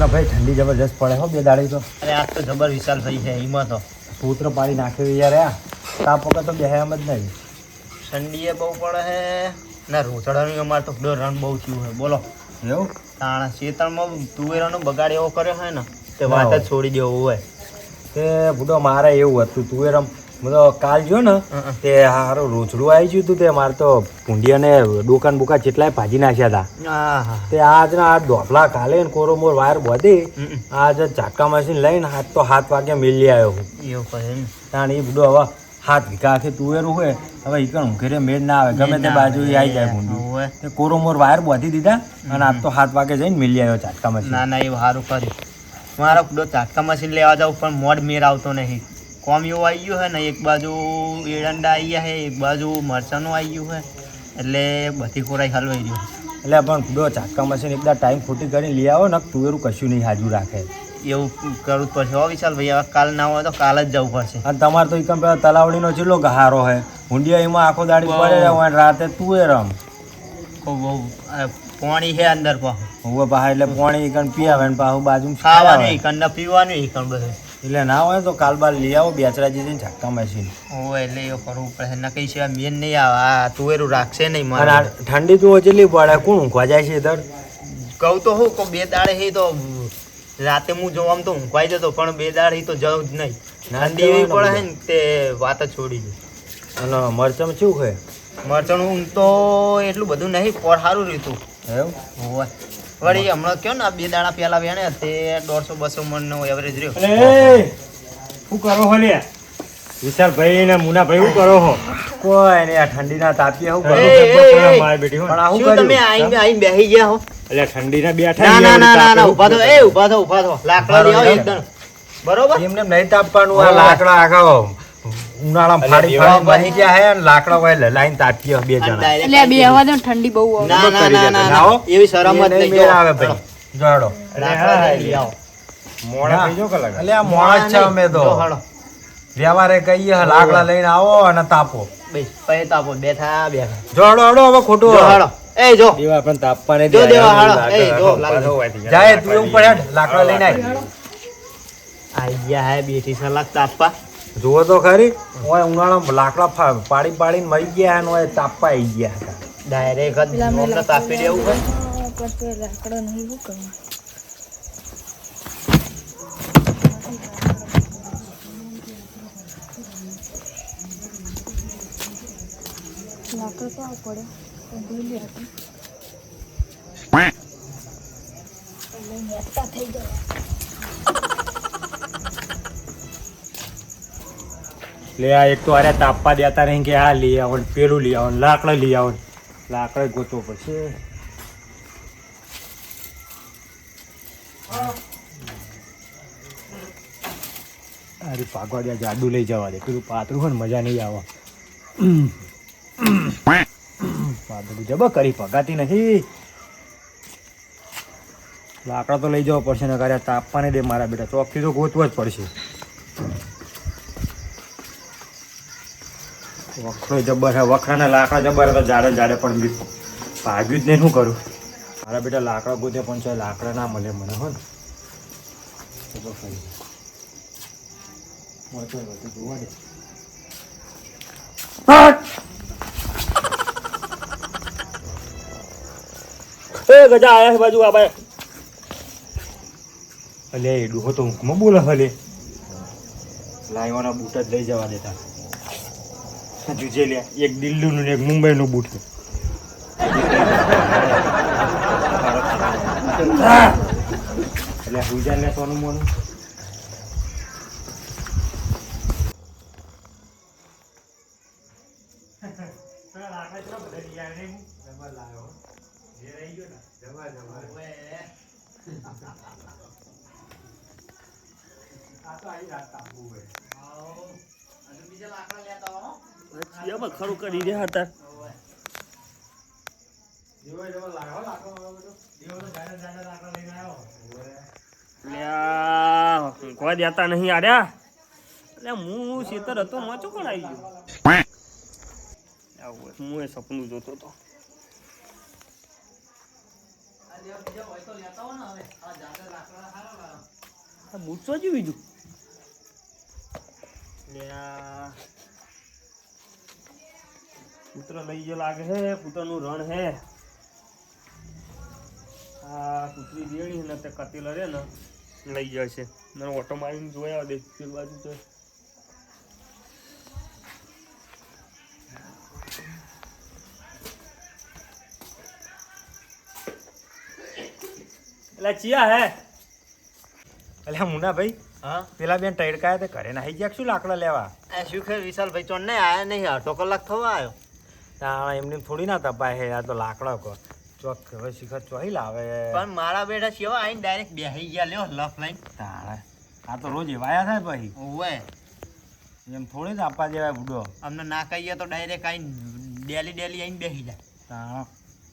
ના ભાઈ ઠંડી જબરજસ્ત પડે હો બે દાડી તો. અરે આજ તો જબર વિશાલ થઈ છે એમાં તો. પુત્ર પાડી નાખ્યો યાર આ. તાપ વગર તો બેહે એમ જ નહીં. ઠંડીએ બહુ પડે છે ના રોચડાનું અમારે તો રન બહુ થયું છે બોલો. એવું? તાણા શેતળમાં તુવેરાનો બગાડ એવો કર્યો હોય ને તે વાત જ છોડી દેવો હોય. તે બુડો મારે એવું હતું તું તો કાલ જો ને. તે હારું રોચડું આવી ગયું હતું તે મારે તો ભૂંડિયાને દુકાન બુકા જેટલાય ભાજી નાખ્યા હતા. તે તે આજના આ ડોફલા કાલે ને કોરોમોર વાયર બોધી. આજ ઝાટકા મશીન લઈને હાથ તો હાથ વાગે મેલી આવ્યો હું. એવું કહે ને એ બધું હવે હાથ આખી તુવેરું હોય હવે ઈ કણ ઘરે મેળ ના આવે ગમે તે બાજુ આવી. જાય ભૂંડું. તે કોરોમોર વાયર બોધી દીધા અને આજ તો હાથ વાગે જઈને મેલી આવ્યો ઝાટકા મશીન. ના ના એ સારું કર્યું. મારા બધો ચાટકા મશીન લેવા જાઉં પણ મોડ મેર આવતો નહીં. કોમ એવું આવી ગયું છે ને એક બાજુ એરંડા આવી ગયા છે એક બાજુ મરચાંનું આવી ગયું છે એટલે બધી ખોરાઈ હલવાઈ ગયું. એટલે પણ બુડો ચાકા મશીન એકદા ટાઈમ ખોટી કરીને લઈ આવો ને તુવેરું કશું નહીં હાજુ રાખે. એવું કરવું જ પડશે. હો વિશાલ ભાઈ હવે કાલ ના હોય તો કાલ જ જવું પડશે. અને તમારે તો એકમ પેલા તલાવડીનો ચેટલો ગહારો હે હુંડિયા એમાં આખો દાડી પડે હોય રાતે તું એ રમ. પાણી છે અંદર પાછું હવે પાછા એટલે પાણી ઈકણ પીવે ને પાછું બાજુ ખાવાનું ઈકણ ને પીવાનું ઈકણ બધું. એટલે ના હોય તો કાલ બાર લઈ આવો બેચરાજી જઈને ઝાટકા મશીન. ઓ એટલે એ કરવું પડે. ન કઈ છે મેન નહીં આવે. આ તુવેરું રાખશે નહીં મારે. ઠંડી તો ઓછેલી પડે કોણ ઊંઘવા જાય છે દર કહું તો હું બે દાડે હે તો રાતે હું આમ તો ઊંઘવાઈ જતો પણ બે દાડે હી તો જવું જ નહીં. ઠંડી એવી પડે છે. ને તે વાત જ છોડી દે. અને મરચમ શું છે? મરચાં ઊંઘ તો એટલું બધું નહીં પર સારું રીતું એવું? હોય વળી હમણાં કયો ને આ બે દાડા પહેલા વેણે તે દોઢસો બસો મણનો એવરેજ રહ્યો. શું કરો હો લે વિશાલભાઈ ને મુનાભાઈ શું કરો હો? કોઈ નહીં આ ઠંડીના તાપીએ શું કરો? એ, એ, એ. બેટી પણ આ શું તમે આઈને આઈને બેહી ગયા હો? એટલે ઠંડીના બેઠા ના ના ના ના ના ઊભા થો. એ ઊભા થો ઊભા થો. લાકડા લઈ આવો એકદમ બરોબર? એમને નહીં તાપવાનું આ લાકડા આખા ઉનાળામાં ફાડી ફાડી બની ગયા હે અને લાકડા હોય લાઈન તાપીએ બે જણા. એટલે બે હવા દો ઠંડી બહુ આવે. ના ના ના ના ના, હો. ના એવી શરમ જ નહીં નહીં. મેળ જો. આવે ભાઈ. જોડો લાકડા લઈ આવો મોડા થઈ જો કલાક? એટલે આ મોડા છે અમે તો. વ્યવહારે કહીએ લાકડા લઈને આવો અને તાપો. બેસ, પૈ તાપો બેઠા બેઠા જોડો હડો હવે ખોટું જો એ જો. દેવા પણ તાપવા નહીં જો દેવા. લાકડા એ જો, જાય તું ઉપર હેડ, લાકડા લઈને આય. આઈ ગયા હે બેઠી સલાક તાપવા. જુઓ તો ખરી ઓય ઉનાળામાં લાકડા ફા- પાડી પાડીને મરી ગયા અને ઓય તાપા આવી ગયા હતા. ડાયરેક્ટ જ મોમને તાપી દેવું હોય લાકડો નહીં કરવાનું લાકડો તો આવું પડે. ભૂલી હતી થઈ જાય એટલે આ એક તો અરે તાપવા દેતા નહીં કે આ લઈ આવો પેલું લઈ આવો લાકડે લઈ આવો લાકડે ગોતવો પડશે. અરે પાકવા દે જાડુ લઈ જવા દે. પેલું પાતળું હોય મજા નહીં આવે. પાતળું જબ કરી પગાતી નથી. લાકડા તો લઈ જવો પડશે ને અરે તાપવા નહીં દે મારા બેટા. ચોકથી તો ગોતવો જ પડશે. વખરો જબર હે વખરાના લાકડા જબર હતા જાડે જાડે પણ બી ભાગ્યું જ નહીં શું કરું? મારા બેટા લાકડા ગોતે પણ છે લાકડા ના મળે મને હો ને. તો જોવા દે. એ ગજા આયા બાજુ આ બાય. અલે એડું હતો ઊંઘમાં બોલે હલે લાઈવાના બૂટ જ લઈ જવા દેતા. જુજે લે એક દિલ્હીનું ને એક મુંબઈનું બૂટ એટલે હુજાને સોનું મોનું? ખરું કરી રહ્યા હતા. કોઈ દેતા નહીં આર્યા. એટલે હું શેતર હતો, મોચો કોણ આવી ગયો? હું એ સપનું જોતો હતો બીજું? લે આ પુત્ર લઈ ગયો લાગે હે પુત્રનું રણ હે આ કૂતરી દેણી ને તે કતિલ રે ને લઈ જાય છે. મને ઓટો મારીને જોયા દે પેલી બાજુ તો. એટલે ચિયા હે. એટલે મુના ભાઈ હા. પેલા બેન ટડકાયા તે ઘરે નાહી ગયા શું લાકડા લેવા? શું ખે વિશાલભાઈ ચોન ને આયા નહીં અડધો કલાક થવા આવ્યો. તાણા એમને થોડી ના તપાય હે આ તો લાકડા કો ચોક હવે શિખર ચોહી લાવે. પણ મારા બેટા છે આઈને ડાયરેક્ટ બેહી ગયા લ્યો લફ લાઈન. તાણે. આ તો રોજ એવાયા થાય પછી. ઓવે એમ થોડી જ આપવા જેવાય બુડો અમને ના કહીએ તો ડાયરેક્ટ આઈને ડેલી ડેલી આઈને બેસી જાય. તાણે.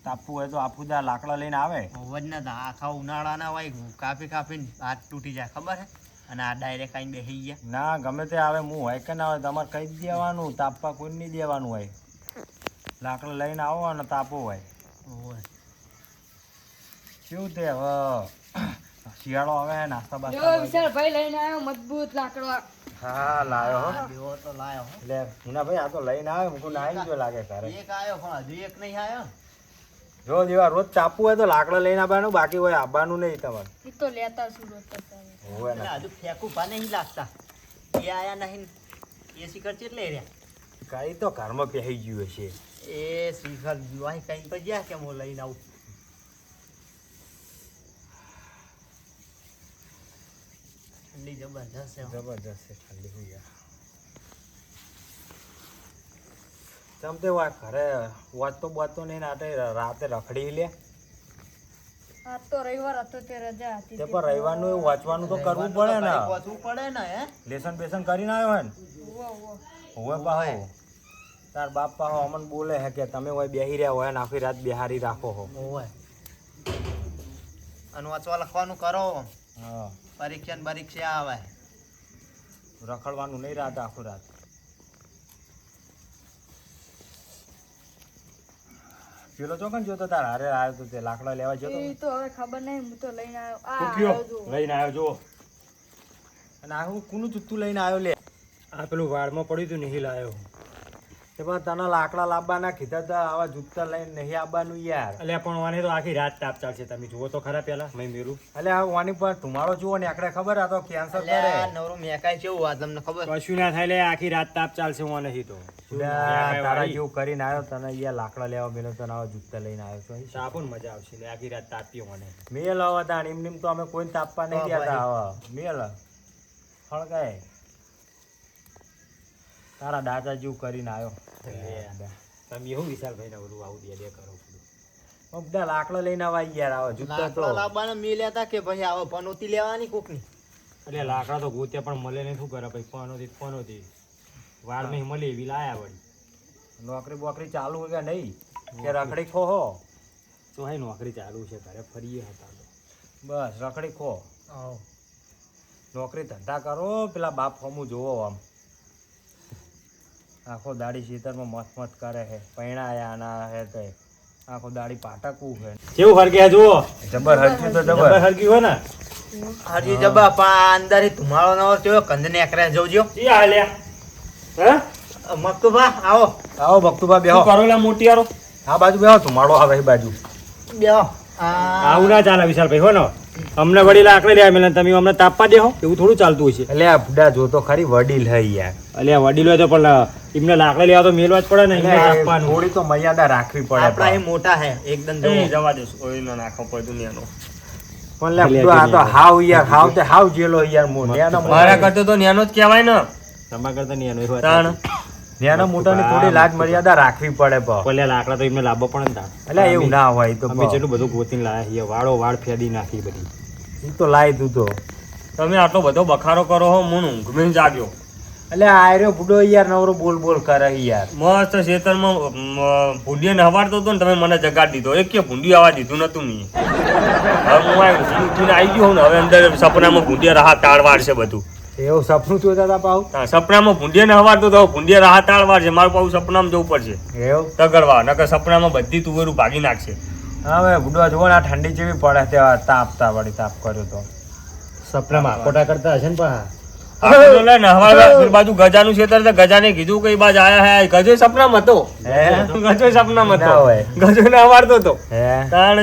તાપવું હોય તો આપું દા લાકડા લઈને આવે. હોવ જ ના આખા ઉનાળાના હોય કાપી કાપીને હાથ તૂટી જાય ખબર હે? અને આ ડાયરેક્ટ આઈને બેસી ગયા. ના ગમે તે આવે હું હોય કે ના હોય તમારે કહી દેવાનું તાપવા કોઈ નહીં દેવાનું હોય. લાકડા લઈને આવો અને તાપો હોય. શું કેવું તે હવે? શિયાળો આવે નાસ્તા જો બાસ્તા વિશાલ ભાઈ લઈને આવ્યો મજબૂત લાકડો. હા લાયો હો. તો લાયો લે મુના ભાઈ આ તો લઈને આવે મૂકું નાઈ ગયો લાગે તારે. એક આવ્યો પણ હજુ એક નહીં આવ્યો જો જેવા રોજ ચાપવું હોય તો લાકડા લઈને આવવાનું બાકી હોય આવવાનું નહીં તમારે. એ તો લેતા શું રોજ હોય. એટલે ને. હજુ ફેંકું પા નહીં લાગતા. એ આયા નહીં. એસી શિખર એટલે રહ્યા. કઈ તો ઘરમાં પહેરી ગયું હશે. એ શિખર જોવાય કઈ તો ગયા કે હું લઈને આવું. ઠંડી જબરજસ્ત છે. જબરજસ્ત છે ઠંડી હોય યાર ચમતે હોય ઘરે વાંચતો બાંચતો નહીં ને આટે રાતે રખડી લે. આજ તો રવિવાર હતો તે રજા હતી. તે પણ રવિવારનું એવું વાંચવાનું તો કરવું પડે ને. વાંચવું પડે ને હે? લેસન બેસન કરીને આવ્યો હે ને? ઉવ્વ, ઉવ્વ. હોય પાહો. તાર બાપ હો અમન બોલે હે કે તમે હોય બેહી રહ્યા હોય ને આખી રાત બિહારી રાખો હો. ઓય અને વાંચવા લખવાનું કરો. હા. પરીક્ષા ને પરીક્ષા આવે. રખડવાનું નહીં રાત આખું રાત. પેલો ચોકન જોતો તાર હારે આવ્યો તો તે લાકડા લેવા જતો એ તો હવે ખબર નહીં હું તો લઈને આવ્યો. આ તું કયો? આવ્યો લઈને આવ્યો જો અને આ હું કુનું જુત્તું લઈને આવ્યો લે. આ પેલું વાળમાં પડ્યું હતું નહીં લાવ્યો તે પણ તને લાકડા લાવવાના કીધા તો આવા જૂતા લઈને નહીં આવવાનું યાર. એટલે પણ વાની તો આખી રાત તાપ ચાલશે. તમે જુઓ તો ખરા પેલા. મેં મેરું. એટલે આ વાની પણ તમારો જુઓ ને આકડે ખબર આ તો કેન્સર કરે. નવરું મેકાય છે આ તમને ખબર? કશું ના થાય લે આખી રાત તાપ ચાલશે હું નહીં તો તારા જેવું કરીને આવ્યો તને અહીંયા લાકડા લેવા મેલો તને આવા જૂતા લઈને આવ્યો છો તાપો મજા આવશે લે આખી રાત તાપ્યો મને મેલ આવા તા એમ નેમ તો અમે કોઈને તાપવા નહીં ગયા તા આવા મેલ. ફળગાય તારા દાદા જેવું કરીને આવ્યો. તમે એવું વિશાલભાઈ ને બધું આવું દે કરો બધા. લાકડા લઈને આવા યાર આવે જૂતા તો. લાવવાના મેલ્યા હતા કે ભાઈ આવો પનોતી લેવાની કોકની? એટલે લાકડા તો ગોતે પણ મળે નહીં શું કરે ભાઈ પનોતી પનોતી વાળમાં મળે એવી લાયા વળી. નોકરી બોકરી ચાલુ હોય કે નહીં? કે રખડી ખો હો તો હે નોકરી ચાલુ છે ઘરે ફરીએ હતા બસ રખડી ખો. નોકરી ધંધા કરો પેલા બાપ ફોમું જોવો આમ. આખો દાડી ખેતરમાં મત મત કરે છે પૈણાયા ના હે તે. આખો દાડી પાટકવું છે. કેવું હરગ્યા જુઓ? જબર હરક્યું તો જબર. હરક્યું હોય ને? હજી જબા પણ અંદર ધુમાડો ન હોય કંદને એકરે જોજો ઈ હાલ્યા. હે? મક્તુભા આવો. આવો ભક્તુભા બેહો. કરોલા મોટિયારો? આ બાજુ બેહો ધુમાડો આવે એ બાજુ. બેહો. આવું ના ચાલે વિશાલભાઈ હો ને. અમને વડી લાકડી લે આમેલા તમે અમને તાપવા દેહો એવું થોડું ચાલતું હશે એટલે આ બુડા જો તો ખરી વડીલ હે યાર. અલ્યા હોય તો પણ એમને લાકડી લેવા તો મેલવા જ પડે ને એટલે થોડી તો મર્યાદા રાખવી પડે આપણા એ મોટા હે એકદમ જવો દો ઓઈલનો નાખો પડે દુનિયાનો. લે બુડા આ તો હાવ યાર હાવ તે હાવ જેલો યાર મો નેના મારા કરતો તો ન્યાનો જ કહેવાય ને. તમારા કરતા ન્યાનો એ વાત નેના મોટાની થોડી લાજ મર્યાદા રાખવી પડે પણ પલ્યા લાકડા તો એમને લાંબો પણ ને એટલે એવું ના હોય તો અમે જેટલું બધું ગોતીને લાયા છીએ વાળો વાળ ફેદી નાખી બધી. એ તો લાય તું તો. તમે આટલો બધો બખારો કરો હો હું ઊંઘમીને જાગ્યો. એટલે આયરો બુડો યાર નવરો બોલ બોલ કરે યાર. મસ્ત શેતરમાં ભૂંડીએ હવાડતો હતો ને તમે મને જગાડી દીધો. એક કે ભૂંડી આવવા દીધું નતું મેં. હવે હું આવી ગયો ને હવે અંદર સપનામાં ભૂંડિયા રાહા તાળ વાળશે બધું. એવું સપનું જોતા હતા પાઉ સપનામાં ભૂંડિયા ને હવાર તો ભૂંડિયા રાહા તાળ છે મારું પાઉ સપનામાં જવું પડશે. એવું? તગડવા નકર સપનામાં બધી તુવેરું ભાગી નાખશે. હવે બુડવા જુઓ આ ઠંડી જેવી પડે તે તાપ વળી તાપ કર્યો તો. સપનામાં આકોટા કરતા હશે ને પણ બાજુ ગજાનું કીધું કઈ બાજ આયા હે ગજો સપનામાં હતો. ગજો સપનામાં હતો. ગજો ને અવારતો હતો.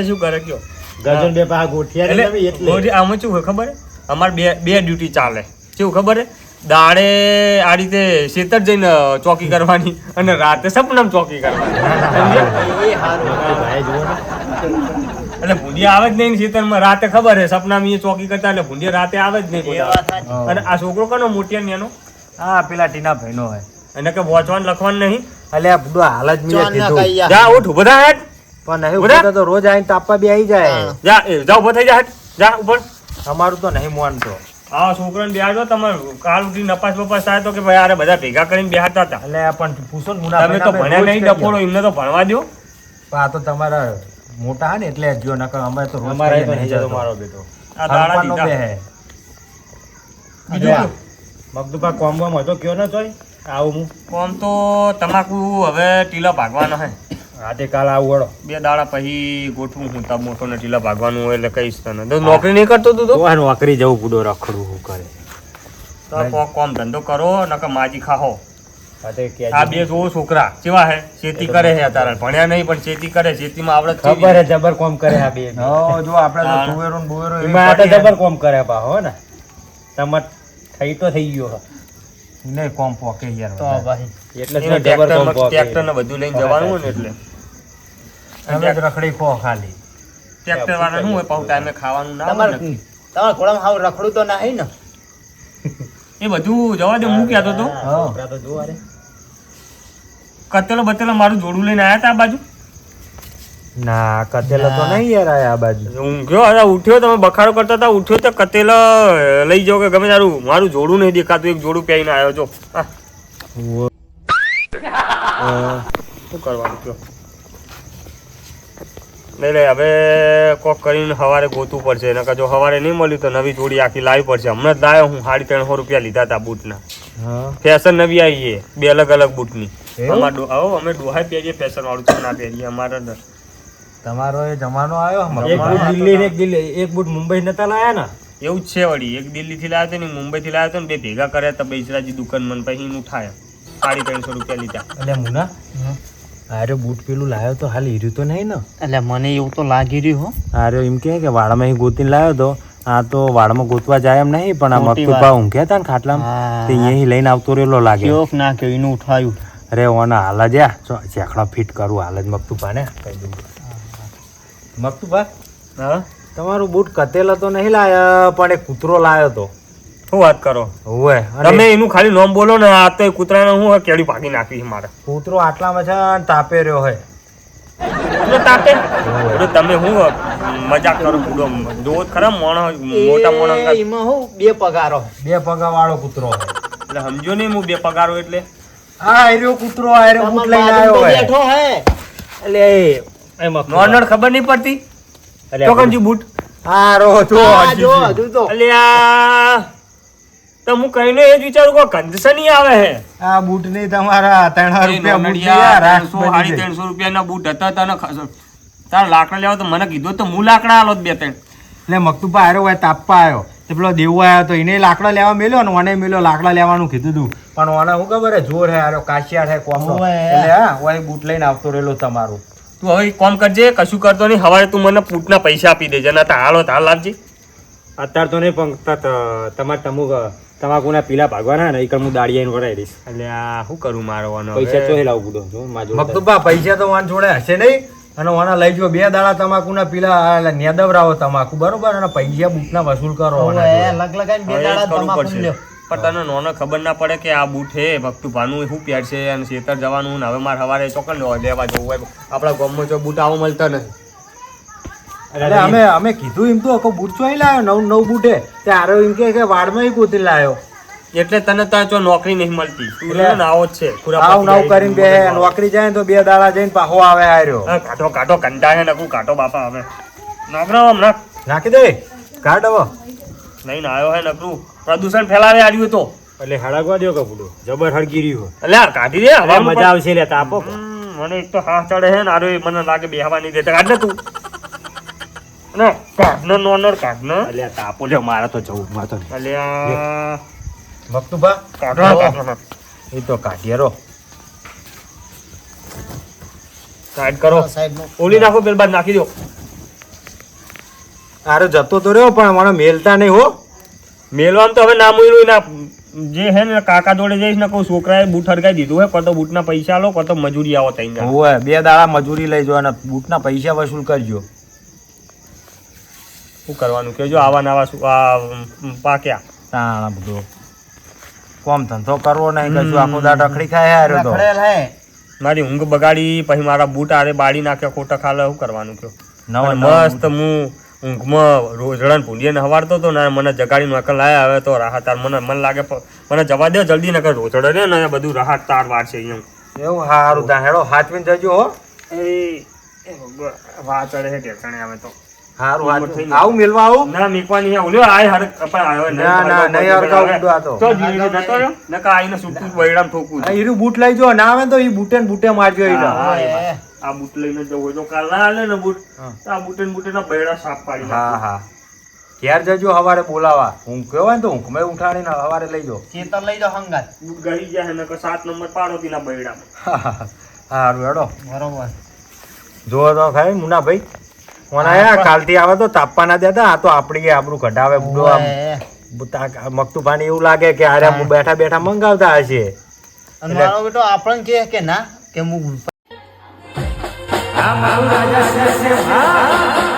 શું કરે કયો? ગજન બે પા ગોઠિયા એટલે આમાં શું ખબર? અમારે બે બે ડ્યુટી ચાલે. કેવું ખબર હે? દાડે આ રીતે શેતર જઈને ચોકી કરવાની અને રાતે સપનામ ચોકી કરવાની. એટલે ભૂંડિયા આવે જ નહીં ખેતરમાં રાતે ખબર હે સપનામાં એ ચોકી કરતા એટલે ભૂંડિયા રાતે આવે જ નહીં. અને આ છોકરો કનો? મોટિયા ને એનો હા પેલા ટીના ભાઈનો હોય એને કે વોચવાનું લખવાનું નહીં? એટલે આ બુડો હાલ જ મેં કીધું. જા ઉઠ બધા હેટ પણ નહીં બધા? ઊભો તો રોજ આવીને તાપવા બી આવી જાય. જા જા ઊભો થઈ જા હેટ જા ઉપર. અમારું તો નહીં માનતો. આ છોકરાને બેહાડો તમે કાલ ઉઠી નપાસ બપાસ થાય તો કે ભાઈ અરે બધા ભેગા કરીને બેહાડતા હતા. એટલે પણ પૂછો ને તમે તો ભણ્યા નહીં ડફોડો એમને તો ભણવા દો પણ આ તો તમારા મોટા હે ને એટલે ગયો નકર અમે તો રોજ અમારે તો નહીં નહીં જતો જતો. મારો બેટો. આ દાડા દીધા. હે. બીજું શું? કોમ હતો કયો ન તોય? આવું હું. કોમ તો તમાકુ હવે ટીલા ભાગવાનો હે. રાતે કાલ આવું વળો. બે દાડા પછી ગોઠવું હું તબ મોટો ને ટીલા ભાગવાનું હોય એટલે કહીશ તને. તો નોકરી નહીં કરતો તું તો? નોકરી જવું પૂડો રખડું હું કરે. તો કોક કોમ ધંધો કરો નકર માજી ખાહો. આ બે જોવો છોકરા કેવા હે? ખેતી કરે છે અત્યારે. ભણ્યા નહીં પણ ખેતી કરે ખેતીમાં આવડત ખબર હે જબર કોમ કરે આ બે હો, જો આપણે તો હા. ને બુવેરો એમાં. જબર કોમ કરે બા હો ને. તમાર થઈ તો થઈ ગયો. નહીં કોમ પોકે યાર તો ભાઈ એટલે જ ટ્રેક્ટર ને બધું લઈને જવાનું ને એટલે. તમે જ રખડી ખો ખાલી. ટ્રેક્ટર વાળા શું હોય પાછું ટાઈમે ખાવાનું ના તમારે. તમારા ઘોડામાં હાવ રખડું તો નહીં ને? એ બધું જવા દે હું કહેતો તો તો? કતેલો બતેલો મારું જોડું લઈને આયા હતા આ બાજુ? ના કતેલો તો નહીં યાર આ આ બાજુ. હું ગયો અરે ઉઠ્યો તમે બખાડો કરતા હતા ઉઠ્યો તો કતેલો લઈ જાઓ કે ગમે તારું. મારું જોડું નહીં દેખાતું એક જોડું પહેરીને આવ્યો છો શું કરવાનું કયો? નહીં હવે કોક કરીને સવારે ગોતવું પડશે. નકર જો સવારે નહીં મળ્યું તો નવી જોડી આખી લાવવી પડશે. હમણાં જ લાવ્યો હું સાડી ત્રણસો રૂપિયા લીધા હતા બૂટના. ફેશન નવી આવી છે બે અલગ અલગ બૂટની? આવો અમે ડોહાઈ પહેરીએ ફેશન વાળું તો ના પહેરીએ અમારે તમારો એ જમાનો આવ્યો એક બૂટ દિલ્હી ને. એક દિલ્હી એક બૂટ મુંબઈ નતા લાયા ને? એવું જ છે વળી. એક દિલ્હી થી લાવ્યો હતો ને મુંબઈ થી લાવ્યો હતો ને બે ભેગા કર્યા તો બેચરાજી દુકાન મન પછી ઉઠાયા. સાડી ત્રણસો રૂપિયા લીધા. એટલે મુના? અરે બૂટ પેલું લાવ્યો તો હાલ હીર્યું તો નહીં ને. એટલે મને એવું તો લાગી રહ્યું હો. અરે એમ કે કે વાડામાં અહીં ગોતીને લાવ્યો તો આ તો વાળમાં ગોતવા જાય એમ નહીં પણ આ વાત. ઊંઘ્યા હતા ને ખાટલામાં તે અહીં લઈને આવતો રહેલો લાગે. કેવોક ના કે એનું ઉઠાયું. અરે ઓના હાલ જ આ ચો ચેખડો ફિટ કરું હાલ જ મગતુપા પાને કહી દઉં. મગતુપા હા? તમારું બૂટ કતેલા તો નહીં લાયા પણ એક કૂતરો લાયો તો. શું વાત કરો? હોવે તમે એનું ખાલી નોમ બોલો ને આ તો કૂતરાને હું કેળી ભાગી નાખી છે મારે. કૂતરો આટલામાં છે તાપે રહ્યો હોય. એટલે તાપે? એટલે તમે હું મજાક કરો કૂડો જોવો ખરા મોણ મોટા મોણ એમાં હું બે પગારો. બે પગા વાળો કૂતરો. એટલે સમજો ને હું બે પગારો એટલે? આ આર્યો કૂતરો આર્યો કૂત લઈને આવ્યો હોય. બેઠો હે. એટલે નોર્નર ખબર નહીં પડતી? કંજી બૂટ. હા રો જો જો. હજુ તો. અલ્યા. તો હું કહીને એ જ વિચારું કે કંદસ નહીં આવે હે? આ બૂટ નહીં તમારા ત્રણ રૂપિયા બૂટ સાડી ત્રણસો રૂપિયાના બૂટ હતા તને તારા તારે લાકડા લેવા તો મને કીધું તો હું લાકડા આલો બે ત્રણ. એટલે મકતુબા આવ્યો હોય તાપવા આવ્યો તે પેલો દેવો આવ્યો તો એને લાકડા લેવા મેલ્યો ને મને મેલ્યો લાકડા લેવાનું કીધું તું. પણ ઓને શું ખબર હે જોર હે આરો કાશિયાર હે કોમ એટલે હા ઓય બૂટ લઈને આવતો રહેલો તમારું. તું હવે કોમ કરજે કશું કરતો નહીં. હવારે તું મને બૂટના પૈસા આપી દેજે ના તો હાલો તો હાલ લાવજે અત્યારે તો નહીં પણ તમારે તમુક તમાકુના પીલા ભાગવાના ને એકલ હું દાડિયા વરાઈ દઈશ. એટલે આ શું કરું મારો આનો પૈસા હવે? લાવું બુડો મકતુબા પૈસા તો વાન જોડે હશે નહીં. અને ઓના લઈ જો બે દાડા તમાકુના પીલા નેદવરાવો તમાકુ બરોબર? અને પૈસા બૂટના વસૂલ કરો લગ લગાઈને બે દાડા કરવું તમાકુ પડશે. લ્યો. પણ તને નોનો ખબર ના પડે કે આ બૂટ હે ભક્તુ ભાનું શું પહેરશે? અને શેતર જવાનું ને હવે મારે સવારે ચોકન લેવા લેવા જવું હોય. આપણા ગામમાં જો બૂટ આવો મળતા નથી. એટલે અમે અમે કીધું એમ તો બૂટ ચોઈ લાવ્યો નવ નવ બૂટે. તે આરો એમ કે કે વાડમાં ગોતી લાવ્યો એટલે તને ત્યાં જો નોકરી નહીં મળતી. તું આવો જ છે. આવ નવ કરીને બે નોકરી જાય તો બે દાડા જઈને પાહો આવે આર્યો હા, કાઢો કાઢો કંટા હે નકું કાઢો બાપા હવે. નોકરા હમણાં. નાખી દે. કાઢ હવે. નહીં આવ્યો હે નકરું. પ્રદૂષણ ફેલાવે આડ્યું તો. એટલે હળગવા દો કપડું. જબર હળગી રહ્યું એટલે કાઢી દે હવે મજા આવશે લે તાપો મને એક તો હાથ ચડે હે ને આરો મને લાગે બેહવા નહીં દેતા કાઢ તું. ના કાઢનો નોનો કાઢનો અલ્યા તાપો લ્યો મારે તો જવું મારે તો અલ્યા. મકતુભા? કાઢો કાઢો એ તો કાઢીએ રો સાઈડ કરો. ઓલી નાખો પેલ બાદ નાખી દો. આરો જતો તો રહ્યો પણ મારો મેલતા નહીં હો. મેલવાનું તો હવે ના મળ્યું ના જે હે ને કાકા જોડે જઈશ ને કોઈ છોકરાએ બૂટ હરગાઈ દીધું હે કોતો બૂટના પૈસા લો કોતો મજૂરી આવો તઈ ના બે દાડા મજૂરી લઈ જો અને બૂટના પૈસા વસૂલ કરજો. શું કરવાનું? કેજો આવા નવા શું આ પાક્યા. તાણા બધું. કોમ ધંધો કરવો નહીં કશું આખો દાડ રખડી ખાય હારો તો. મારી ઊંઘ બગાડી પછી મારા બૂટ આરે બાળી નાખ્યા ખોટા ખાલે શું કરવાનું કયો? નવા મસ્ત હું ઊંઘમાં રોજડાને ભૂંડીને હવારતો હતો ને મને જગાડી નકલ લાયા હવે તો રાહત તાર. મને મને લાગે મને જવા દે જલ્દી નકર રોજડે ને બધું રાહત તાર વાર છે અહીંયા. એવું હારું તા હેડો હાથવીને જજો હો. એ વાચડે હે ઢેકાણે આવે તો. હારું ઉંમર હાચવીને. થઈ ગઈ. આવું મેલવા આવું? ના મીકવાની ઓલ્યો આય હર પણ આવ્યો ના, ના, નહીં હરગાવ ઉડો આ તો. તો ધીરે ધીરે જતો રહ્યો. નકર આઈને છૂટું જ ઠોકું આ બૂટ લઈ જો ના આવે તો ઈ બૂટે ને બૂટે મારજો ઈ હા, હા, એ, એ આ બૂટ લઈને જવું હોય તો કાલ ના હાલે ને બૂટ. તો આ બૂટે ને બૂટે ના બૈડા સાફ પાડી હા હા. ઘેર જજો હવારે બોલાવા. ઊંઘ કયો હોય ને હું મેં ઉઠાડીને હવારે લઈ જો. ચેતર લઈ જાઓ હંગાત. બૂટ ગળી જાય ને સાત નંબર પાડો તીના બૈડા હારું હેડો. બરોબર. જોવા તો ખાય મુનાભાઈ. આયા કાલથી આવે તો તાપવા ના દેતા આ તો આપણી આપણું ઘટાવે બુડો આમ. મકતુભાને એવું લાગે કે અરે હું બેઠા બેઠા મંગાવતા હશે અને મારો બેટો આપણને કહે કે ના કે હું આ મારું રાજા છે, છે, હા.